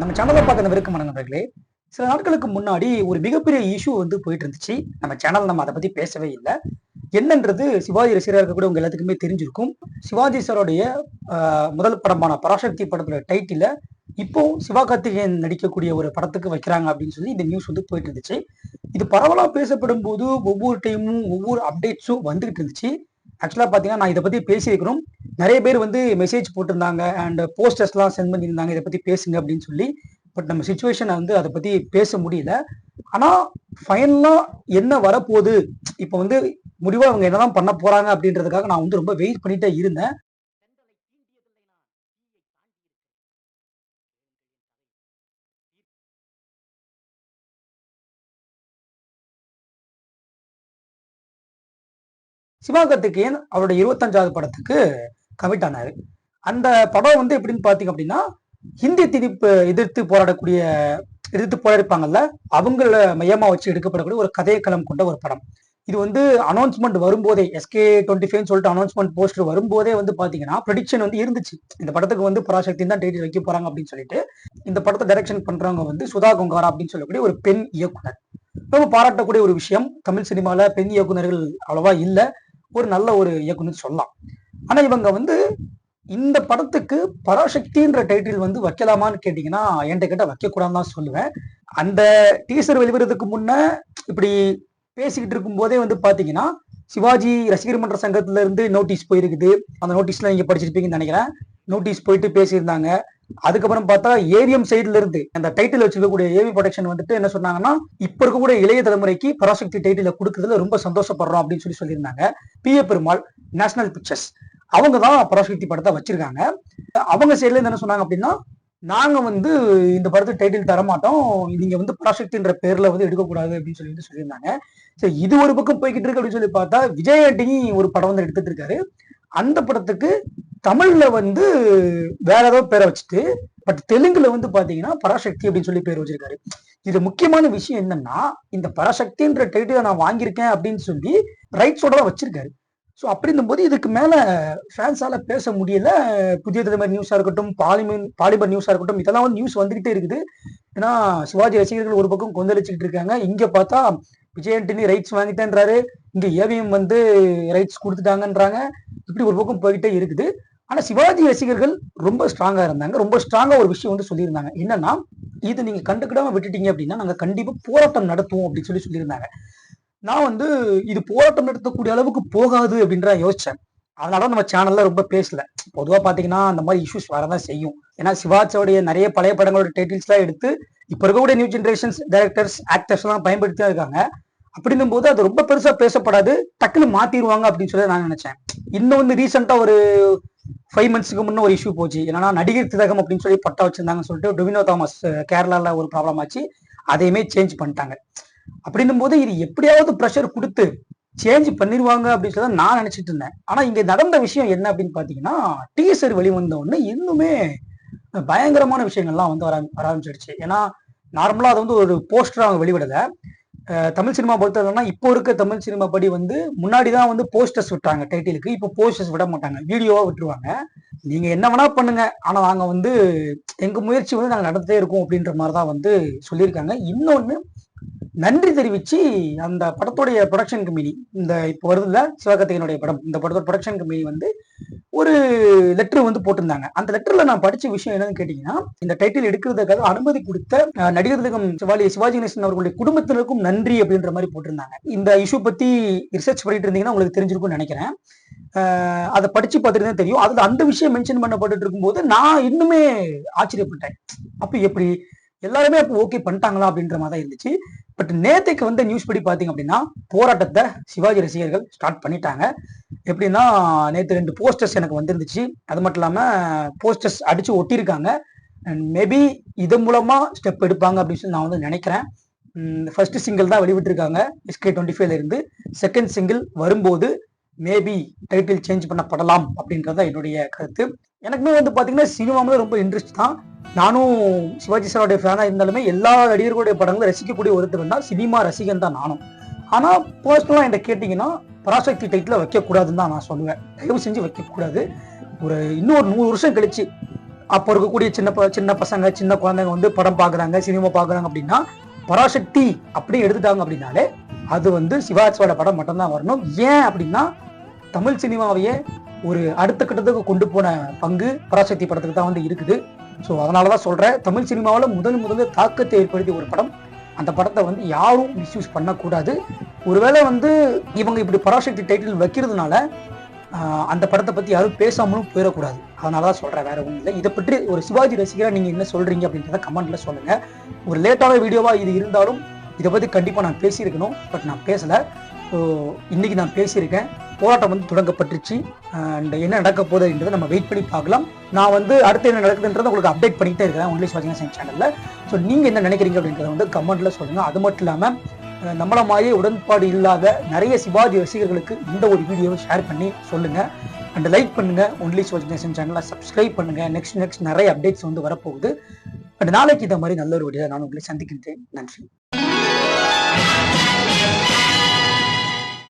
நம்ம சேனலை பார்க்க விருக்கமான நண்பர்களே சில நாட்களுக்கு முன்னாடி ஒரு மிகப்பெரிய இஷ்யூ வந்து போயிட்டு இருந்துச்சு நம்ம சேனல் நம்ம அதை பத்தி பேசவே இல்லை. என்னன்றது சிவாஜி ரசிகராக கூட உங்க எல்லாத்துக்குமே தெரிஞ்சிருக்கும். சிவாஜி சாரோடைய முதல் படமான பராசக்தி படத்தோட டைட்டில இப்போ சிவா கார்த்திகேயன் நடிக்கக்கூடிய ஒரு படத்துக்கு வைக்கிறாங்க அப்படின்னு சொல்லி இந்த நியூஸ் வந்து போயிட்டு இருந்துச்சு இது பரவலா பேசப்படும் போது ஒவ்வொரு டைமும் ஒவ்வொரு அப்டேட்ஸும் வந்துகிட்டு இருந்துச்சு ஆக்சுவலா பாத்தீங்கன்னா நான் இதை பத்தி பேசியிருக்கிறோம். நிறைய பேர் வந்து மெசேஜ் போட்டிருந்தாங்க அண்ட் போஸ்டர்ஸ்லாம் சென்ட் பண்ணியிருந்தாங்க. இதை பத்தி பேசுங்க அப்படின்னு சொல்லி. பட் நம்ம சுச்சுவேஷனை வந்து அதை பத்தி பேச முடியல. ஆனா ஃபைனலா என்ன வரப்போகுது? இப்போ வந்து முடிவா அவங்க என்னதான் பண்ண போறாங்க அப்படின்றதுக்காக நான் வந்து ரொம்ப வெயிட் பண்ணிட்டே இருந்தேன். சிவா கார்த்திகேயன் அவருடைய இருபத்தஞ்சாவது படத்துக்கு கமிட் ஆனாரு. அந்த படம் வந்து எப்படின்னு பாத்தீங்க அப்படின்னா ஹிந்தி திணிப்பு எதிர்த்து போராடக்கூடிய எதிர்த்து போராடிப்பாங்கல்ல அவங்கள மையமா வச்சு எடுக்கப்படக்கூடிய ஒரு கதைக்களம் கொண்ட ஒரு படம். இது வந்து அனௌன்ஸ்மெண்ட் வரும்போதே எஸ்கே டுவெண்ட்டி ஃபைவ் சொல்லிட்டு அனௌன்ஸ்மெண்ட் போஸ்டர் வரும்போதே வந்து பாத்தீங்கன்னா ப்ரடிக்ஷன் வந்து இருந்துச்சு. இந்த படத்துக்கு வந்து பராசக்தி தான் டைட்டில் வைக்க போறாங்க அப்படின்னு சொல்லிட்டு இந்த படத்தை டைரக்ஷன் பண்றவங்க வந்து சுதா கொங்காரா அப்படின்னு சொல்லக்கூடிய ஒரு பெண் இயக்குனர். ரொம்ப பாராட்டக்கூடிய ஒரு விஷயம். தமிழ் சினிமாவில் பெண் இயக்குனர்கள் அவ்வளவா இல்லை. ஒரு நல்ல ஒரு இயக்குனர் சொல்லலாம். ஆனா இவங்க வந்து இந்த படத்துக்கு பராசக்தின்ற டைட்டில் வந்து வைக்கலாமான்னு கேட்டீங்கன்னா என்கிட்ட கிட்ட வைக்கக்கூடாதுன்னு தான் சொல்லுவேன். அந்த டீசர் வெளிவரதுக்கு முன்ன இப்படி பேசிக்கிட்டு இருக்கும் போதே வந்து பாத்தீங்கன்னா சிவாஜி ரசிகர் மன்ற சங்கத்துல இருந்து நோட்டீஸ் போயிருக்குது. அந்த நோட்டீஸ்ல நீங்க படிச்சிருப்பீங்கன்னு நினைக்கிறேன். நோட்டீஸ் போயிட்டு பேசியிருந்தாங்க. அதுக்கப்புறம் பார்த்தா ஏவிஎம் சைட்ல இருந்து அந்த டைட்டில் வச்சிருக்கக்கூடிய ஏவி ப்ரொடக்ஷன் வந்துட்டு என்ன சொன்னாங்கன்னா இப்ப இருக்கக்கூடிய இளைய தலைமுறைக்கு பராசக்தி டைட்டில கொடுக்கறதுல ரொம்ப சந்தோஷப்படுறோம் அப்படின்னு சொல்லி சொல்லியிருந்தாங்க. P A Perumal national pictures அவங்க தான் பராசக்தி படத்தை வச்சிருக்காங்க. அவங்க சைட்ல என்ன சொன்னாங்க அப்படின்னா நாங்க வந்து இந்த படத்துக்கு டைட்டில் தர மாட்டோம் நீங்க வந்து பராசக்தின்ற பேர்ல வந்து எடுக்கக்கூடாது அப்படின்னு சொல்லி சொல்லியிருந்தாங்க. சரி இது ஒரு பக்கம் போய்கிட்டு இருக்கு அப்படின்னு சொல்லி பார்த்தா விஜய் ஒரு படம் வந்து எடுத்துட்டு இருக்காரு. அந்த படத்துக்கு தமிழ்ல வந்து வேற ஏதோ பேரை வச்சுட்டு பட் தெலுங்குல வந்து பாத்தீங்கன்னா பராசக்தி அப்படின்னு சொல்லி பேர் வச்சிருக்காரு. இது முக்கியமான விஷயம் என்னன்னா இந்த பராசக்தின்ற டைட்டில நான் வாங்கியிருக்கேன் அப்படின்னு சொல்லி ரைட்ஸோட தான் வச்சிருக்காரு. ஸோ அப்படின்னும் போது இதுக்கு மேல ஃபேன்ஸால பேச முடியல. புதிய தலைமை நியூஸா இருக்கட்டும் பாலிமன் பாலிமர் நியூஸா இருக்கட்டும் இதெல்லாம் வந்து நியூஸ் வந்துகிட்டே இருக்குது. ஏன்னா சிவாஜி ரசிகர்கள் ஒரு பக்கம் கொந்தளிச்சுக்கிட்டு இருக்காங்க. இங்க பார்த்தா விஜய் ரைட்ஸ் வாங்கிட்டேன்றாரு. இங்க ஏவிஎம் வந்து ரைட்ஸ் கொடுத்துட்டாங்கன்றாங்க. இப்படி ஒரு பக்கம் போய்கிட்டே இருக்குது. ஆனா சிவாஜி ரசிகர்கள் ரொம்ப ஸ்ட்ராங்கா இருந்தாங்க. ரொம்ப ஸ்ட்ராங்கா ஒரு விஷயம் வந்து சொல்லியிருந்தாங்க. என்னன்னா இது நீங்க கண்டுக்கிடாம விட்டுட்டீங்க அப்படின்னா நாங்க கண்டிப்பா போராட்டம் நடத்துவோம் அப்படின்னு சொல்லி சொல்லியிருந்தாங்க. நான் வந்து இது போராட்டம் நடத்தக்கூடிய அளவுக்கு போகாது அப்படின்ற யோசிச்சேன். அதனால நம்ம சேனல்ல ரொம்ப பேசல. பொதுவா பாத்தீங்கன்னா அந்த மாதிரி இஷ்யூஸ் வரதான் செய்யும். ஏன்னா சிவாஜியோடைய நிறைய பழைய படங்களோட டைட்டில்ஸ் எல்லாம் எடுத்து இப்ப இருக்கக்கூடிய நியூ ஜென்ரேஷன்ஸ் டைரக்டர்ஸ் ஆக்டர்ஸ் எல்லாம் பயன்படுத்தி தான் இருக்காங்க. அப்படின்னும் போது அது ரொம்ப பெருசா பேசப்படாது. டக்குன்னு மாத்திடுவாங்க அப்படின்னு சொல்லி நான் நினைச்சேன். இன்னும் வந்து ரீசெண்டா ஒரு ஃபைவ் மந்த்ஸ்க்கு முன்ன ஒரு இஷ்யூ போச்சு. என்னன்னா நடிகர் திலகம் அப்படின்னு சொல்லி பட்டா வச்சிருந்தாங்கன்னு சொல்லிட்டு டொமினோ தாமஸ் அஹ், கேரளால ஒரு ப்ராப்ளம் ஆச்சு. அதையுமே சேஞ்ச் பண்ணிட்டாங்க. அப்படின்னும் போது இது எப்படியாவது ப்ரெஷர் கொடுத்து சேஞ்ச் பண்ணிடுவாங்க அப்படின்னு சொல்லி நான் நினைச்சிட்டு இருந்தேன். ஆனா இங்க நடந்த விஷயம் என்ன அப்படின்னு பாத்தீங்கன்னா டீசர் வெளிவந்த உடனே இன்னுமே பயங்கரமான விஷயங்கள்லாம் வந்து வர வர ஆரம்பிச்சிடுச்சு ஏன்னா நார்மலா அது வந்து ஒரு போஸ்டர் அவங்க வெளிவிடல. தமிழ் சினிமா பொறுத்தவரைனா இப்போ இருக்க தமிழ் சினிமா படி வந்து முன்னாடி தான் வந்து போஸ்டர்ஸ் விட்டாங்க டைட்டிலுக்கு இப்போ போஸ்டர்ஸ் விட மாட்டாங்க. வீடியோவா விட்டுருவாங்க. நீங்க என்ன வேணா பண்ணுங்க. ஆனா நாங்க வந்து எங்க முயற்சி வந்து நாங்க நடந்துட்டே இருக்கோம் அப்படின்ற மாதிரி தான் வந்து சொல்லியிருக்காங்க. இன்னொன்னு நன்றி தெரிவிச்சு அந்த படத்துடைய ப்ரொடக்ஷன் கம்பெனி இந்த இப்போ வருதுல சிவகார்த்திகனுடைய படம் இந்த படத்தோட ப்ரொடக்ஷன் கம்பெனி வந்து ஒரு லெட்டர் வந்து போட்டிருந்தாங்க. அந்த லெட்டர்ல நான் படிச்ச விஷயம் என்னன்னு கேட்டீங்கன்னா இந்த டைட்டில் எடுக்கிறதுக்காக அனுமதி கொடுத்த நடிகர் திலகம் சிவாலி சிவாஜி கணேசன் அவர்களுடைய குடும்பத்தினருக்கும் நன்றி அப்படின்ற மாதிரி போட்டிருந்தாங்க. இந்த இஷ்யூ பத்தி ரிசர்ச் பண்ணிட்டு இருந்தீங்கன்னா உங்களுக்கு தெரிஞ்சிருக்கும்னு நினைக்கிறேன். அதை படிச்சு பார்த்துட்டு தான் தெரியும். அதுல அந்த விஷயம் மென்ஷன் பண்ணப்பட்டு இருக்கும்போது நான் இன்னுமே ஆச்சரியப்பட்டேன். அப்ப எப்படி எல்லாருமே அப்போ ஓகே பண்ணிட்டாங்களா அப்படின்ற மாதிரி தான் இருந்துச்சு. பட் நேத்தைக்கு வந்த நியூஸ் படி பார்த்தீங்க அப்படின்னா போராட்டத்தை சிவாஜி ரசிகர்கள் ஸ்டார்ட் பண்ணிட்டாங்க. எப்படின்னா நேற்று ரெண்டு போஸ்டர்ஸ் எனக்கு வந்திருந்துச்சு. அது மட்டும் இல்லாமல் போஸ்டர்ஸ் அடிச்சு ஒட்டியிருக்காங்க. அண்ட் மேபி இது மூலமா ஸ்டெப் எடுப்பாங்க அப்படின்னு சொல்லி நான் வந்து நினைக்கிறேன். ஃபர்ஸ்ட் சிங்கிள் தான் வெளிவிட்டிருக்காங்க எஸ்கே டுவெண்ட்டி ஃபைவ்ல இருந்து. செகண்ட் சிங்கிள் வரும்போது மேபி டைட்டில் சேஞ்ச் பண்ணப்படலாம் அப்படின்றது தான் என்னுடைய கருத்து. எனக்குமே வந்து பார்த்தீங்கன்னா சினிமாவில் ரொம்ப இன்ட்ரெஸ்ட் தான். நானும் சிவாஜி சாரோடைய ஃபேனா இருந்தாலுமே எல்லா நடிகர்களுடைய படங்களும் ரசிக்கக்கூடிய ஒருத்தர் தான் சினிமா ரசிகன் தான் நானும். ஆனா பர்சனலா என்கிட்ட கேட்டிங்கன்னா பராசக்தி டைட்டில் வைக்கக்கூடாதுன்னு தான் நான் சொல்லுவேன். தயவு செஞ்சு வைக்க கூடாது ஒரு இன்னொரு நூறு வருஷம் கழிச்சு அப்போ இருக்கக்கூடிய சின்ன சின்ன பசங்க சின்ன குழந்தைங்க வந்து படம் பார்க்குறாங்க சினிமா பார்க்குறாங்க அப்படின்னா பராசக்தி அப்படியே எடுத்துட்டாங்க அப்படின்னாலே அது வந்து சிவாஜியோட படம் மட்டும்தான் வரணும். ஏன் அப்படின்னா தமிழ் சினிமாவையே ஒரு அடுத்த கட்டத்துக்கு கொண்டு போன பங்கு பராசக்தி படத்துக்கு தான் வந்து இருக்குது. ஸோ அதனால தான் சொல்கிறேன் தமிழ் சினிமாவில் முதல் முதல்ல தாக்கத்தை ஏற்படுத்திய ஒரு படம். அந்த படத்தை வந்து யாரும் மிஸ்யூஸ் பண்ணக்கூடாது. ஒருவேளை வந்து இவங்க இப்படி பராசக்தி டைட்டில் வைக்கிறதுனால அந்த படத்தை பற்றி யாரும் பேசாமலும் போயிடக்கூடாது. அதனால தான் சொல்கிறேன் வேற ஒன்றும் இல்லை. இதை பற்றி ஒரு சிவாஜி ரசிகராக நீங்கள் என்ன சொல்கிறீங்க அப்படின்றத கமெண்ட்டில் சொல்லுங்கள் ஒரு லேட்டான வீடியோவாக இது இருந்தாலும் இதை பற்றி கண்டிப்பாக நான் பேசியிருக்கணும். பட் நான் பேசலை. ஸோ இன்றைக்கி நான் பேசியிருக்கேன். போராட்டம் வந்து தொடங்கப்பட்டுருச்சு. அண்ட் என்ன நடக்க போகுதுன்றதை நம்ம வெயிட் பண்ணி பார்க்கலாம். நான் வந்து அடுத்து என்ன நடக்குதுன்றதை உங்களுக்கு அப்டேட் பண்ணிகிட்டே இருக்கிறேன். ஒன்லி சோஜன சயின்ஸ் சேனலில் ஸோ நீங்கள் என்ன நினைக்கிறீங்க அப்படின்றத வந்து கமெண்ட்டில் சொல்லுங்கள் அது மட்டும் இல்லாமல் அஹ், நம்மள உடன்பாடு இல்லாத நிறைய சிவாஜி ரசிகர்களுக்கு இந்த ஒரு வீடியோவை ஷேர் பண்ணி சொல்லுங்கள் அண்ட் லைக் பண்ணுங்கள் ஒன்லி வாட்சிங் சேனலை சப்ஸ்கிரைப் பண்ணுங்கள் நெக்ஸ்ட் நெக்ஸ்ட் நிறைய அப்டேட்ஸ் வந்து வரப்போகுது. பட் நாளைக்கு இந்த மாதிரி நல்ல ஒரு வீடியோ நான் உங்களை சந்திக்கின்றேன். நன்றி.